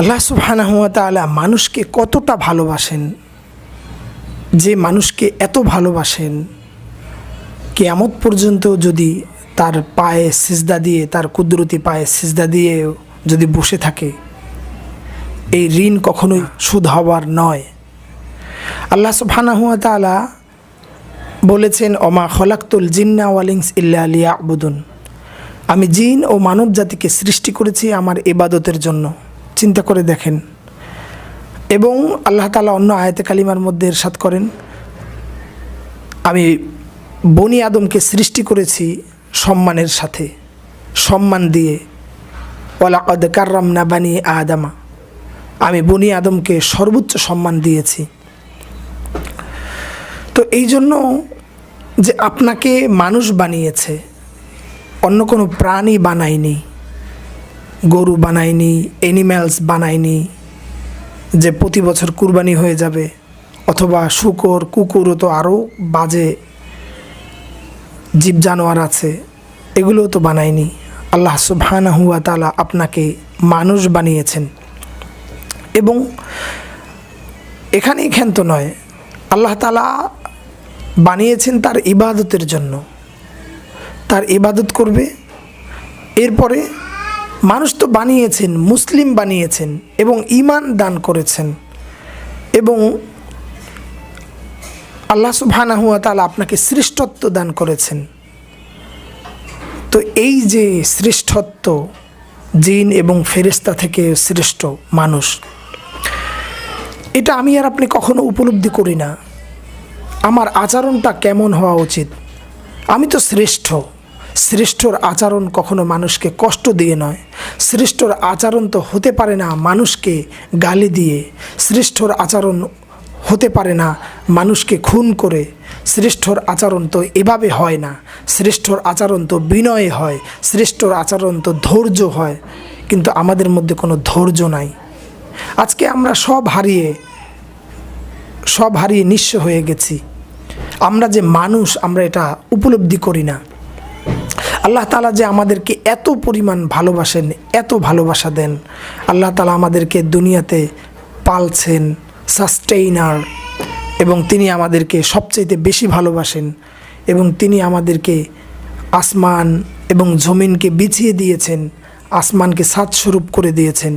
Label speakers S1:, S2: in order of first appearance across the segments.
S1: আল্লাহ সুবহানাহুয়া তাআলা মানুষকে কতটা ভালোবাসেন? যে মানুষকে এত ভালোবাসেন, কেয়ামত পর্যন্ত যদি তার পায়ে সিজদা দিয়ে, তার কুদরতি পায়ে সিজদা দিয়ে যদি বসে থাকে, এই ঋণ কখনোই সুদ হওয়ার নয়। আল্লাহ সুবহানাহুয়া তাআলা বলেছেন অমা খলাক্তুল জিন্না ওয়ালিংস ইল্লা আলিয়া আবুদুন আমি জিন ও মানব জাতিকে সৃষ্টি করেছি আমার ইবাদতের জন্য। চিন্তা করে দেখেন। এবং আল্লাহ তালা অন্য আয়াতে কালিমার মধ্যে এরশাদ করেন, আমি বনি আদমকে সৃষ্টি করেছি সম্মানের সাথে, সম্মান দিয়ে। ওলাকদ কার্রাম না বানি আদামা, আমি বনি আদমকে সর্বোচ্চ সম্মান দিয়েছি। তো এই জন্য যে আপনাকে মানুষ বানিয়েছে, অন্য কোনো প্রাণী বানায়নি গরু বানায়নি অ্যানিম্যালস বানায়নি, যে প্রতি বছর কুরবানি হয়ে যাবে, অথবা শুকর, কুকুরও তো আরও বাজে জীব জানোয়ার আছে, এগুলোও তো বানায়নি। আল্লাহ সুবহানা হুয়া তালা আপনাকে মানুষ বানিয়েছেন। এবং এখানেই ক্ষান্ত নয়, আল্লাহ তালা বানিয়েছেন তার ইবাদতের জন্য। তার ইবাদত করবে, এরপরে মানুষ তো বানিয়েছেন, মুসলিম বানিয়েছেন এবং ইমান দান করেছেন। এবং আল্লাহ সুবহানাহুয়া তালা আপনাকে শ্রেষ্ঠত্ব দান করেছেন। তো এই যে শ্রেষ্ঠত্ব, জিন এবং ফেরেস্তা থেকে শ্রেষ্ঠ মানুষ, এটা আমি আর আপনি কখনো উপলব্ধি করি না। আমার আচরণটা কেমন হওয়া উচিত? আমি তো শ্রেষ্ঠ। শ্রেষ্ঠর আচরণ কখনো মানুষকে কষ্ট দিয়ে নয়। শ্রেষ্ঠর আচরণ তো হতে পারে না মানুষকে গালি দিয়ে। শ্রেষ্ঠর আচরণ হতে পারে না মানুষকে খুন করে। শ্রেষ্ঠর আচরণ তো এভাবে হয় না। শ্রেষ্ঠর আচরণ তো বিনয়ে হয়। শ্রেষ্ঠর আচরণ তো ধৈর্য হয়। কিন্তু আমাদের মধ্যে কোনো ধৈর্য নাই। আজকে আমরা সব হারিয়ে সব হারিয়ে নিঃস্ব হয়ে গেছি। আমরা যে মানুষ, আমরা এটা উপলব্ধি করি না। আল্লাহ তালা যে আমাদেরকে এত পরিমাণ ভালোবাসেন, এত ভালোবাসা দেন, আল্লাহ তালা আমাদেরকে দুনিয়াতে পালছেন সাস্টেইনার এবং তিনি আমাদেরকে সবচাইতে বেশি ভালোবাসেন, এবং তিনি আমাদেরকে আসমান এবং জমিনকে বিছিয়ে দিয়েছেন, আসমানকে স্বরূপ করে দিয়েছেন,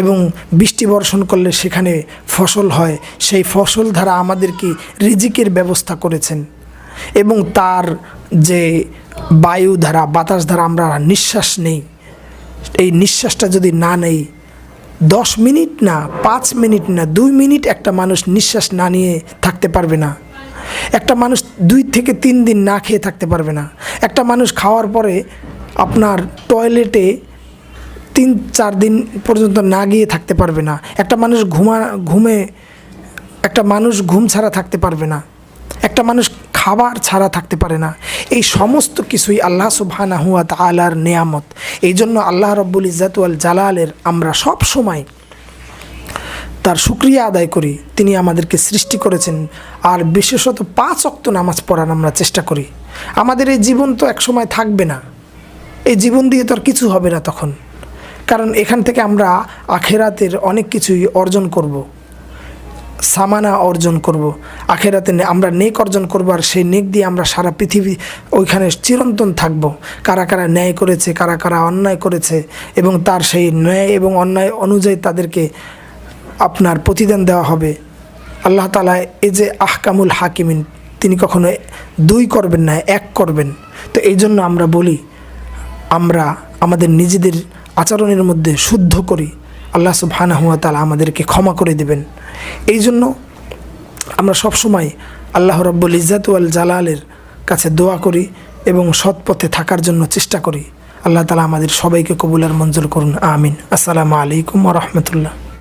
S1: এবং বৃষ্টি বর্ষণ করলে সেখানে ফসল হয়, সেই ফসল দ্বারা আমাদেরকে রিজিকের ব্যবস্থা করেছেন, এবং তার যে বায়ু ধারা, বাতাস ধারা আমরা নিঃশ্বাস নেই। এই নিঃশ্বাসটা যদি না নেই, দশ মিনিট না, পাঁচ মিনিট না, দুই মিনিট একটা মানুষ নিঃশ্বাস না নিয়ে থাকতে পারবে না। একটা মানুষ দুই থেকে তিন দিন না খেয়ে থাকতে পারবে না। একটা মানুষ খাওয়ার পরে আপনার টয়লেটে তিন, চার দিন পর্যন্ত না গিয়ে থাকতে পারবে না। একটা মানুষ ঘুমা, ঘুমে, একটা মানুষ ঘুম ছাড়া থাকতে পারবে না। একটা মানুষ খাবার ছাড়া থাকতে পারে না। এই সমস্ত কিছুই আল্লাহ সুবহানা হুয়া তালার নেয়ামত। এই জন্য আল্লাহ রব্বুল ইজাতুয়াল জালালের আমরা সব সময় তার সুক্রিয়া আদায় করি। তিনি আমাদেরকে সৃষ্টি করেছেন আর বিশেষত পাঁচ অক্ত নামাজ পড়ার আমরা চেষ্টা করি। আমাদের এই জীবন তো এক সময় থাকবে না। এই জীবন দিয়ে তো আর কিছু হবে না তখন। কারণ এখান থেকে আমরা আখেরাতের অনেক কিছুই অর্জন করব। সামানা অর্জন করব। আখেরাতে আমরা নেক অর্জন করব আর সেই নেক দিয়ে আমরা সারা পৃথিবী ওইখানে চিরন্তন থাকব। কারা কারা ন্যায় করেছে, কারা কারা অন্যায় করেছে এবং তার সেই ন্যায় এবং অন্যায় অনুযায়ী তাদেরকে আপনার প্রতিদান দেওয়া হবে। আল্লাহ তালা এই যে আহকামুল হাকিমিন, তিনি কখনো দুই করবেন না, এক করবেন। তো এই জন্য আমরা বলি, আমরা আমাদের নিজেদের আচরণের মধ্যে শুদ্ধ করি। আল্লাহ সুবহানা হুয়া তালা আমাদেরকে ক্ষমা করে দেবেন। এই জন্য আমরা সবসময় আল্লাহ রব্বুল ইজাতুয়াল জালালের কাছে দোয়া করি এবং সৎ পথে থাকার জন্য চেষ্টা করি। আল্লাহ তালা আমাদের সবাইকে কবুলার মঞ্জুর করুন। আমিন। আসসালামু আলাইকুম রহমতুল্লাহ।